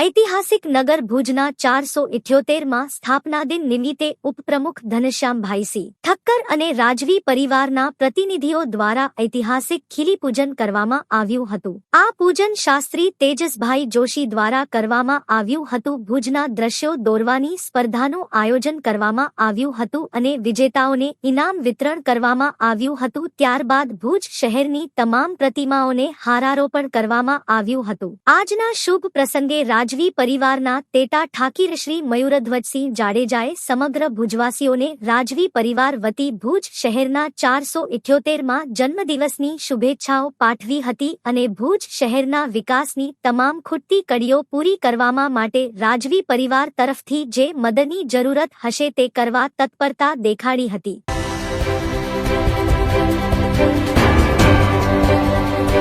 ઐતિહાસિક નગર ભુજના ચારસો ઇઠ્યોતેરમાં સ્થાપના દિન નિમિત્તે ઉપપ્રમુખ ધનશ્યામભાઈસી ઠક્કર અને રાજવી પરિવારના પ્રતિનિધિઓ દ્વારા ઐતિહાસિક ખીલી પૂજન કરવામાં આવ્યું હતું. આ પૂજન શાસ્ત્રી તેજસભાઈ જોશી દ્વારા કરવામાં આવ્યું હતું. ભુજના દ્રશ્યો દોરવાની સ્પર્ધાનું આયોજન કરવામાં આવ્યું હતું અને વિજેતાઓને ઇનામ વિતરણ કરવામાં આવ્યું હતું. ત્યારબાદ ભુજ શહેરની તમામ પ્રતિમાઓને હારારોપણ કરવામાં આવ્યું હતું. આજના શુભ પ્રસંગે રાજવી પરિવારના તેટા ઠાકીર શ્રી મયુરધ્વજસિંહ જાડેજાએ સમગ્ર ભુજવાસીઓને રાજવી પરિવાર વતી ભુજ શહેરના ચારસો ઇઠ્યોતેરમાં જન્મદિવસની શુભેચ્છાઓ પાઠવી હતી અને ભુજ શહેરના વિકાસની તમામ ખૂટતી કડીઓ પૂરી કરવામાં માટે રાજવી પરિવાર તરફથી જે મદદની જરૂરત હશે તે કરવા તત્પરતા દેખાડી હતી.